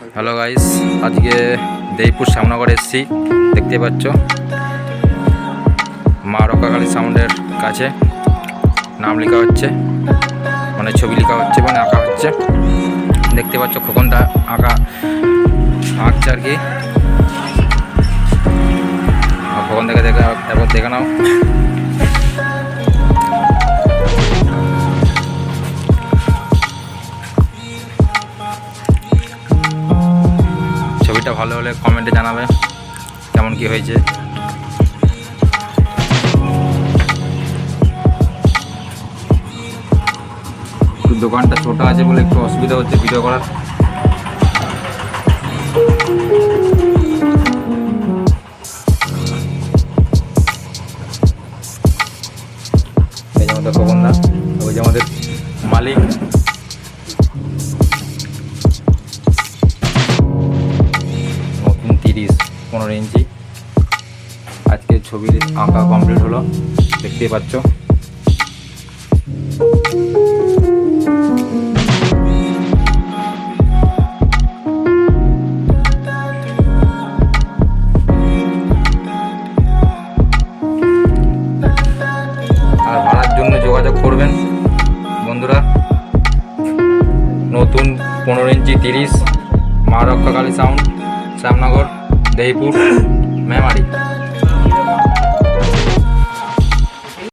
Hello guys, আজকে দেইপুর শ্যামনগর এসছি, দেখতে পাচ্ছ। মা রকাকালী সাউন্ডের কাছে নাম লেখা হচ্ছে মানে ছবি লেখা হচ্ছে মানে আঁকা হচ্ছে। দেখতে পাচ্ছ খোকনটা আঁকা আঁকছে আর কি। খোকন খোকনদাকে দেখে একবার দেখে নাও। ছবিটা ভালো হলে কমেন্টে জানাবে কেমন কি হয়েছে। দোকানটা ছোট আছে বলে একটু অসুবিধা হচ্ছে ভিডিও করার। খোকনদা ওই যে আমাদের মালিক পনেরো ইঞ্চি। আজকে ছবির আঁকা কমপ্লিট হলো, দেখতেই পাচ্ছ। নতুন পনেরো ইঞ্চি তিরিশ, মা রক্ষাকালী সাউন্ড শ্যামনগর। দেহিপুর মেমারি